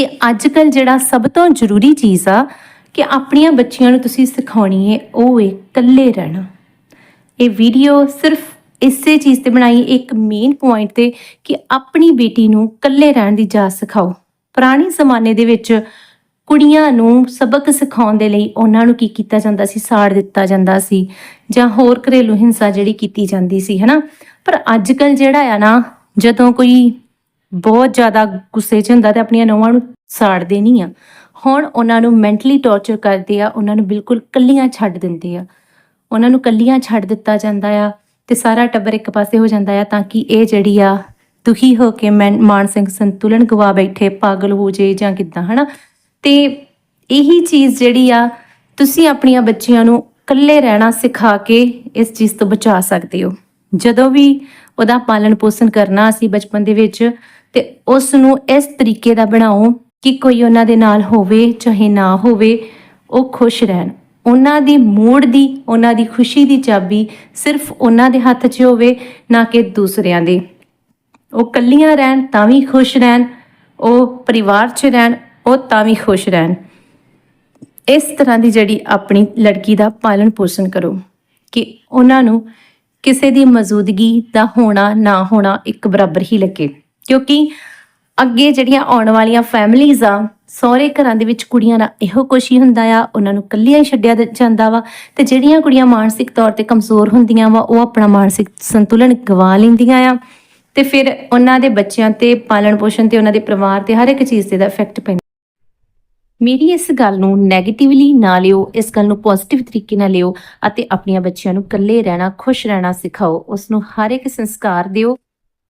ਤੇ ਅੱਜ ਕੱਲ ਜਿਹੜਾ ਸਭ ਤੋਂ ਜ਼ਰੂਰੀ ਚੀਜ਼ ਆ ਕਿ ਆਪਣੀਆਂ ਬੱਚੀਆਂ ਨੂੰ ਤੁਸੀਂ ਸਿਖਾਉਣੀ ਹੈ ਉਹ ਹੈ ਇਕੱਲੇ ਰਹਿਣਾ। ਇਹ ਵੀਡੀਓ ਸਿਰਫ ਇਸੇ ਚੀਜ਼ ਤੇ ਬਣਾਈ, ਇੱਕ ਮੇਨ ਪੁਆਇੰਟ ਤੇ ਕਿ ਆਪਣੀ ਬੇਟੀ ਨੂੰ ਇਕੱਲੇ ਰਹਿਣ ਦੀ ਜਾਚ ਸਿਖਾਓ। ਪੁਰਾਣੇ ਜ਼ਮਾਨੇ ਦੇ ਵਿੱਚ ਕੁੜੀਆਂ ਨੂੰ ਸਬਕ ਸਿਖਾਉਣ ਦੇ ਲਈ ਉਹਨਾਂ ਨੂੰ ਕੀ ਕੀਤਾ ਜਾਂਦਾ ਸੀ? ਸਾੜ ਦਿੱਤਾ ਜਾਂਦਾ ਸੀ ਜਾਂ ਹੋਰ ਘਰੇਲੂ ਹਿੰਸਾ ਜਿਹੜੀ ਕੀਤੀ ਜਾਂਦੀ ਸੀ, ਹਨਾ? ਪਰ ਅੱਜ ਕੱਲ ਜਿਹੜਾ ਆ ਨਾ, ਜਦੋਂ ਕੋਈ ਬਹੁਤ ਜ਼ਿਆਦਾ ਗੁੱਸੇ 'ਚ ਹੁੰਦਾ ਤੇ ਆਪਣੀਆਂ ਨੌਵਾਂ ਨੂੰ ਸਾੜਦੇ ਨਹੀਂ ਆ। ਹੁਣ ਉਹਨਾਂ ਨੂੰ ਮੈਂਟਲੀ ਟੌਰਚਰ ਕਰਦੇ ਆ, ਉਹਨਾਂ ਨੂੰ ਬਿਲਕੁਲ ਕੱਲੀਆਂ ਛੱਡ ਦਿੰਦੇ ਆ। ਉਹਨਾਂ ਨੂੰ ਕੱਲੀਆਂ ਛੱਡ ਦਿੱਤਾ ਜਾਂਦਾ ਆ ਤੇ ਸਾਰਾ ਟੱਬਰ ਇੱਕ ਪਾਸੇ ਹੋ ਜਾਂਦਾ ਆ ਤਾਂ ਕਿ ਇਹ ਜਿਹੜੀ ਆ ਦੁਖੀ ਹੋ ਕੇ ਮੈਂ- ਮਾਨਸਿਕ ਸੰਤੁਲਨ ਗਵਾ ਬੈਠੇ, ਪਾਗਲ ਹੋ ਜੇ ਜਾਂ ਕਿੱਦਾਂ, ਹਨਾ? ਤੇ ਇਹੀ ਚੀਜ਼ ਜਿਹੜੀ ਆ, ਤੁਸੀਂ ਆਪਣੀਆਂ ਬੱਚੀਆਂ ਨੂੰ ਇਕੱਲੇ ਰਹਿਣਾ ਸਿਖਾ ਕੇ ਇਸ ਚੀਜ਼ ਤੋਂ ਬਚਾ ਸਕਦੇ ਹੋ। ਜਦੋਂ ਵੀ ਉਹਦਾ ਪਾਲਣ ਪੋਸ਼ਣ ਕਰਨਾ ਅਸੀਂ ਬਚਪਨ ਦੇ ਵਿੱਚ ਤੇ ਉਸ ਨੂੰ ਇਸ ਤਰੀਕੇ ਦਾ ਬਣਾਓ ਕਿ ਕੋਈ ਉਹਨਾਂ ਦੇ ਨਾਲ ਹੋਵੇ, ਚਾਹੇ ਨਾ ਹੋਵੇ, ਉਹ ਖੁਸ਼ ਰਹਿਣ। ਉਹਨਾਂ ਦੀ ਮੂਡ ਦੀ, ਉਹਨਾਂ ਦੀ ਖੁਸ਼ੀ ਦੀ ਚਾਬੀ ਸਿਰਫ ਉਹਨਾਂ ਦੇ ਹੱਥ 'ਚ ਹੋਵੇ, ਨਾ ਕਿ ਦੂਸਰਿਆਂ ਦੇ। ਉਹ ਕੱਲੀਆਂ ਰਹਿਣ ਤਾਂ ਵੀ ਖੁਸ਼ ਰਹਿਣ, ਉਹ ਪਰਿਵਾਰ 'ਚ ਰਹਿਣ, ਉਹ ਤਾਂ ਵੀ ਖੁਸ਼ ਰਹਿਣ। ਇਸ ਤਰ੍ਹਾਂ ਦੀ ਜਿਹੜੀ ਆਪਣੀ ਲੜਕੀ ਦਾ ਪਾਲਣ ਪੋਸ਼ਣ ਕਰੋ ਕਿ ਉਹਨਾਂ ਨੂੰ ਕਿਸੇ ਦੀ ਮੌਜੂਦਗੀ ਦਾ ਹੋਣਾ, ਨਾ ਹੋਣਾ ਇੱਕ ਬਰਾਬਰ ਹੀ ਲੱਗੇ। ਕਿਉਂਕਿ ਅੱਗੇ ਜਿਹੜੀਆਂ ਆਉਣ ਵਾਲੀਆਂ ਫੈਮਲੀਆਂ ਆ, ਸਹੁਰੇ ਘਰਾਂ ਦੇ ਵਿੱਚ ਕੁੜੀਆਂ ਦਾ ਇਹੋ ਕੁਛ ਹੀ ਹੁੰਦਾ ਆ, ਉਹਨਾਂ ਨੂੰ ਕੱਲੀਆਂ ਹੀ ਛੱਡਿਆ ਜਾਂਦਾ ਵਾ ਤੇ ਜਿਹੜੀਆਂ ਕੁੜੀਆਂ ਮਾਨਸਿਕ ਤੌਰ ਤੇ ਕਮਜ਼ੋਰ ਹੁੰਦੀਆਂ ਵਾ, ਉਹ ਆਪਣਾ ਮਾਨਸਿਕ ਸੰਤੁਲਨ ਗਵਾ ਲੈਂਦੀਆਂ ਆ ਤੇ ਫਿਰ ਉਹਨਾਂ ਦੇ ਬੱਚਿਆਂ ਤੇ, ਪਾਲਣ ਪੋਸ਼ਣ ਤੇ, ਉਹਨਾਂ ਦੇ ਪਰਿਵਾਰ ਤੇ ਹਰ ਇੱਕ ਚੀਜ਼ ਤੇ ਦਾ ਇਫੈਕਟ ਪੈਂਦਾ। ਮੇਰੀ ਇਸ ਗੱਲ ਨੂੰ 네ਗੇਟਿਵਲੀ ਨਾ ਲਿਓ, ਇਸ ਗੱਲ ਨੂੰ ਪੋਜ਼ਿਟਿਵ ਤਰੀਕੇ ਨਾਲ ਲਿਓ ਅਤੇ ਆਪਣੀਆਂ ਬੱਚਿਆਂ ਨੂੰ ਇਕੱਲੇ ਰਹਿਣਾ, ਖੁਸ਼ ਰਹਿਣਾ ਸਿਖਾਓ ਉਸ ਨੂੰ ਹਰ ਇੱਕ ਸੰਸਕਾਰ ਦਿਓ।